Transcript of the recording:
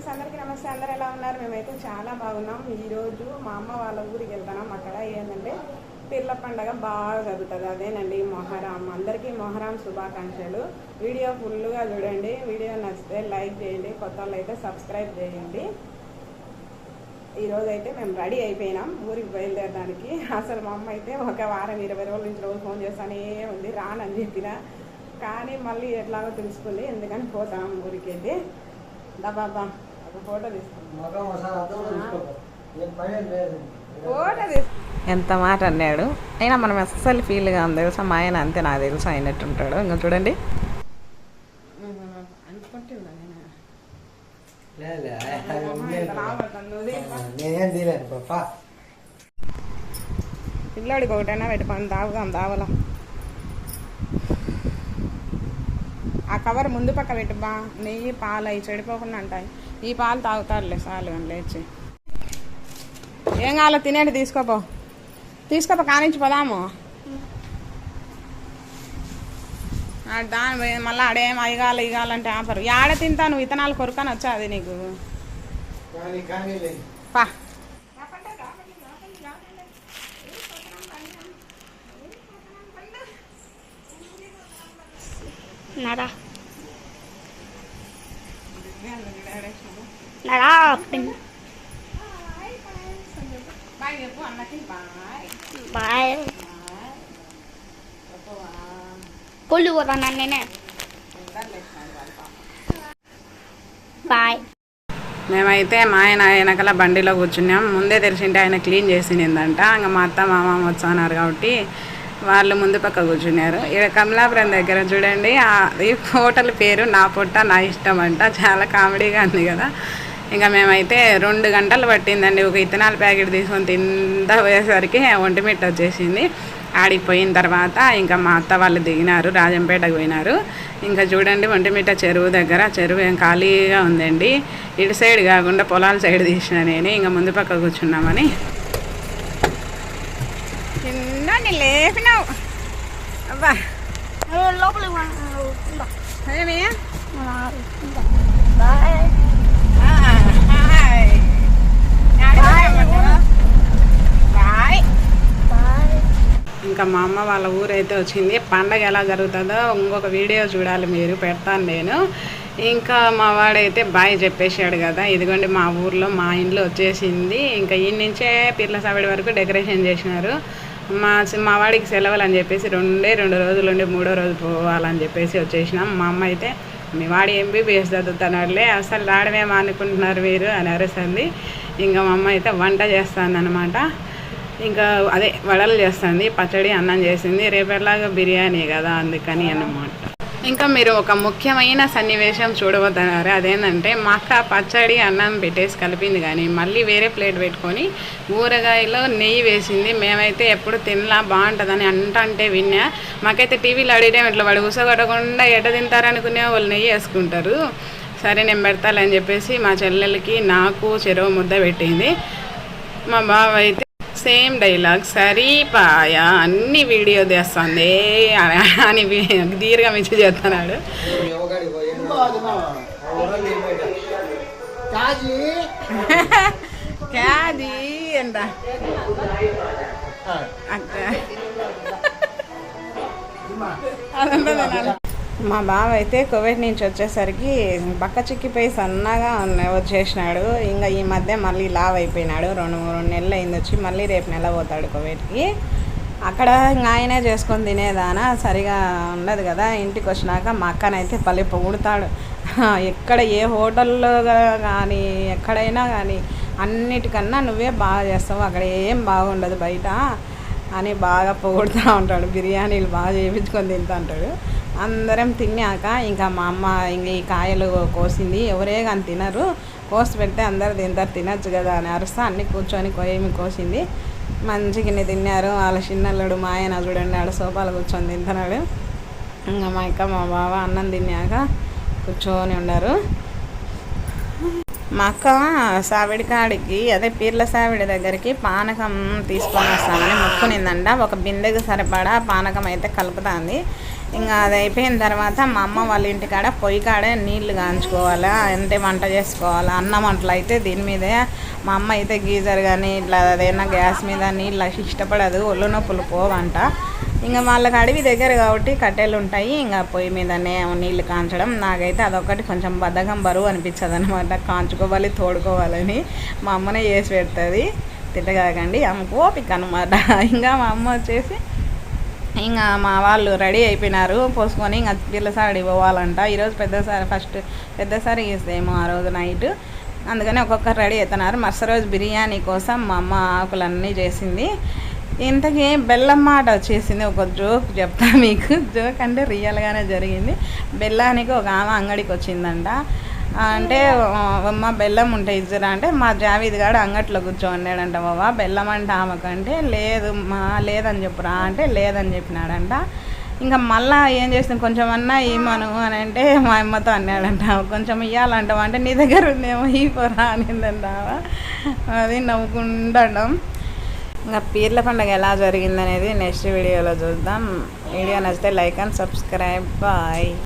Friends అందరికీ నమస్తే. అందరు ఎలా ఉన్నారు? మేమైతే చాలా బాగున్నాం. ఈరోజు మా అమ్మ వాళ్ళ ఊరికి వెళ్తున్నాం. అక్కడ ఏంటంటే పిల్ల పండగ బాగా జరుగుతుంది. అదేనండి మొహరాం. అందరికీ మొహరాం శుభాకాంక్షలు. వీడియో ఫుల్గా చూడండి. వీడియో నచ్చితే లైక్ చేయండి. కొత్త వాళ్ళు అయితే సబ్స్క్రైబ్ చేయండి. ఈరోజు అయితే మేము రెడీ అయిపోయినాం ఊరికి బయలుదేరడానికి. అసలు మా అమ్మ అయితే ఒక వారం ఇరవై రోజుల నుంచి రోజు ఫోన్ చేస్తానే ఉంది. రానని చెప్పిన. కానీ మళ్ళీ ఎట్లాగో తెలుసుకుంది. ఎందుకని పోతాం ఊరికి అయితే బాబా. ఎంత మాట అన్నాడు. అయినా మనం అస్సలు ఫీల్గా ఉంది తెలుసా? మా ఆయన అంతే నాకు తెలుసు అయినట్టు ఉంటాడు ఇంకా చూడండి. పిల్లాడికి ఒకటైనా పెట్టుకొని దావుగాం దావలా కవర్ ముందు పక్క పెట్టు బా నెయ్యి పాలు అవి చెడిపోకుండా అంటాయి. ఈ పాలు తాగుతారులే చాలు అని లేచి. ఏం కావాలో తినేటి తీసుకోపో. తీసుకోపో కానించి పోదాము. దాని మళ్ళీ ఆడేం అయ్యగాలి ఇగాలంటే ఆపరు. ఆడ తింటా నువ్వు ఇతనాలు కొరుకని వచ్చా అది నీకు? కానీ కానీ లేదు. పా. Nada. బాయ్ చెప్పు అన్నకి bye Bye. Pulu orang nene. Bye. మేమైతే మా ఆయన వెనకాల బండిలో కూర్చున్నాం. ముందే తెలిసింటే ఆయన క్లీన్ చేసిందంట. ఇంకా మా అత్త మామ వచ్చాన్నారు కాబట్టి వాళ్ళు ముందు పక్క కూర్చున్నారు. ఇక్కడ కమలాపురం దగ్గర చూడండి ఆ ఈ హోటల్ పేరు నా పొట్ట నా ఇష్టం అంట. చాలా కామెడీగా ఉంది కదా. ఇంకా మేమైతే రెండు గంటలు పట్టిందండి. ఒక ఇత్తనాల ప్యాకెట్ తీసుకొని తిందా పోయేసరికి ఒంటిమిట్ట వచ్చేసింది. ఆడికి పోయిన తర్వాత ఇంకా మా అత్త వాళ్ళు దిగినారు రాజంపేటకు పోయినారు. ఇంకా చూడండి ఒంటిమిట్ట చెరువు దగ్గర చెరువు ఏం ఖాళీగా ఉందండి. ఇటు సైడ్ కాకుండా పొలాల సైడ్ తీసిన నేను ఇంకా ముందు పక్క కూర్చున్నామని. చిన్న లేపినావు. అబ్బా. Lovely ఇంకా మా అమ్మ వాళ్ళ ఊరైతే వచ్చింది. పండగ ఎలా జరుగుతుందో ఇంకొక వీడియో చూడాలి మీరు పెడతాను నేను. ఇంకా మా వాడైతే బాయ్ చెప్పేశాడు కదా ఇదిగోండి మా ఊర్లో మా ఇంట్లో వచ్చేసింది. ఇంకా ఈ నుంచే పిర్ల సావిడి వరకు డెకరేషన్ చేసినారు. మా మా వాడికి సెలవులు అని చెప్పేసి రెండే రెండు రోజులు ఉండి మూడో రోజు పోవాలని చెప్పేసి వచ్చేసినాం. మా అమ్మ అయితే మీ వాడు ఎంబీబీఎస్ చదువుతున్నాడులే అసలు రావడమేమో అనుకుంటున్నారు మీరు అని అరుస్తుంది. ఇంకా మా అమ్మ అయితే వంట చేస్తానన్నమాట. ఇంకా అదే వడలు చేస్తుంది పచ్చడి అన్నం చేసింది రేపటిలాగా బిర్యానీ కదా అందుకని అన్నమాట. ఇంకా మీరు ఒక ముఖ్యమైన సన్నివేశం చూడబోతున్నారు? అదేంటంటే మా అక్క పచ్చడి అన్నం పెట్టేసి కలిపింది కానీ మళ్ళీ వేరే ప్లేట్ పెట్టుకొని ఊరగాయలో నెయ్యి వేసింది. మేమైతే ఎప్పుడు తినలా బాగుంటుందని అంటంటే విన్నా. మాకైతే టీవీలో అడిగితే ఇట్లా వాడు ఉసగొట్టకుండా ఎట తింటారనుకునే వాళ్ళు నెయ్యి వేసుకుంటారు. సరే నేను పెడతాలని చెప్పేసి మా చెల్లెలకి నాకు చెరువు ముద్ద పెట్టింది. మా బావ అయితే సేమ్ డైలాగ్ సరిపాయ అన్ని వీడియో తీస్తుంది అని దీర్ఘం ఇచ్చి చేస్తున్నాడు. క్యాది అదంతా. మా బావ అయితే కోవిడ్ నుంచి వచ్చేసరికి బక్క చిక్కిపోయి సన్నగా వచ్చేసినాడు ఇంకా ఈ మధ్య మళ్ళీ లావ్ అయిపోయినాడు. రెండు రెండు నెలలు అయింది వచ్చి మళ్ళీ రేపు నెల పోతాడు కోవిడ్కి. అక్కడ ఇంకా ఆయనే చేసుకొని తినేదానా సరిగా ఉండదు కదా. ఇంటికి వచ్చినాక మా అక్కనైతే పల్లె పొగుడుతాడు. ఎక్కడ ఏ హోటల్లో కానీ ఎక్కడైనా కానీ అన్నిటికన్నా నువ్వే బాగా చేస్తావు అక్కడ ఏం బాగుండదు బయట అని బాగా పొగుడుతూ ఉంటాడు. బిర్యానీలు బాగా చేయించుకొని తింటూ ఉంటాడు. అందరం తిన్నాక ఇంకా మా అమ్మ ఇంక ఈ కాయలు కోసింది. ఎవరే కానీ తినరు. కోసి పెడితే అందరు తింటారు. తినచ్చు కదా అని అరుస్తా అన్ని కూర్చొని కోయమి కోసింది. మంచిగా తిన్నారు. వాళ్ళ చిన్నల్లుడు మా ఆయన చూడండి ఆడ సోఫాలు కూర్చొని తింటున్నాడు. ఇంకా మా అక్క మా బావ అన్నం తిన్నాక కూర్చొని ఉన్నారు. మా అక్క సావిడి కాడికి అదే పీర్ల సావిడి దగ్గరికి పానకం తీసుకొని వస్తామని మొక్కునిందంట. ఒక బిందెకు సరిపడా పానకం అయితే కలుపుతుంది. ఇంకా అది అయిపోయిన తర్వాత మా అమ్మ వాళ్ళ ఇంటికాడ పొయ్యి కాడే నీళ్ళు కాంచుకోవాలా అంటే వంట చేసుకోవాలా అన్నం వంటలు అయితే దీని మీదే. మా అమ్మ అయితే గీజర్ కానీ ఇట్లా అదైనా గ్యాస్ మీద నీళ్ళు అసలు ఇష్టపడదు ఒళ్ళు నొప్పులు పోవంట. ఇంకా వాళ్ళకి అడవి దగ్గర కాబట్టి కట్టెలు ఉంటాయి ఇంకా పొయ్యి మీదనే నీళ్ళు కాంచడం. నాకైతే అదొకటి కొంచెం బద్ధకం బరువు అనిపించదు అనమాట కాంచుకోవాలి తోడుకోవాలని. మా అమ్మనే చేసి పెడుతుంది తిట్టగాకండి ఆమెకు ఓపిక అనమాట ఇంకా మా అమ్మ వచ్చేసి ఇంకా మా వాళ్ళు రెడీ అయిపోయినారు పోసుకొని ఇంకా పిల్లసారి పోవాలంట. ఈరోజు పెద్దసారి ఫస్ట్ పెద్దసారి ఇస్తేమో ఆ రోజు నైట్. అందుకని ఒక్కొక్కరు రెడీ అవుతున్నారు మరుసటి రోజు బిర్యానీ కోసం మా అమ్మ ఆకులన్నీ చేసింది. ఇంతకీ బెల్లం మాట వచ్చేసింది ఒక జోక్ చెప్తా మీకు. జోక్ అంటే రియల్గానే జరిగింది. బెల్లానికి ఒక ఆమె అంగడికి వచ్చిందంట. అంటే అమ్మ బెల్లం ఉంటే ఇద్దరా అంటే మా జావీద్ గాడు అంగట్లో కూర్చోన్నాడంట బాబా బెల్లం అంటే ఆమెకంటే లేదు మా లేదని చెప్పురా అంటే లేదని చెప్పినాడంట. ఇంకా మళ్ళా ఏం చేస్తుంది? కొంచెం అన్నా ఇమ్మను అని అంటే మా అమ్మతో అన్నాడంట. కొంచెం ఇవ్వాలంటావా అంటే నీ దగ్గర ఉందేమో ఇవ్వరా అనిందంటావా అది నవ్వుకుండడం. ఇంకా పీర్ల పండుగ ఎలా జరిగిందనేది నెక్స్ట్ వీడియోలో చూద్దాం. వీడియో నచ్చితే లైక్ అండ్ సబ్స్క్రైబ్. బాయ్.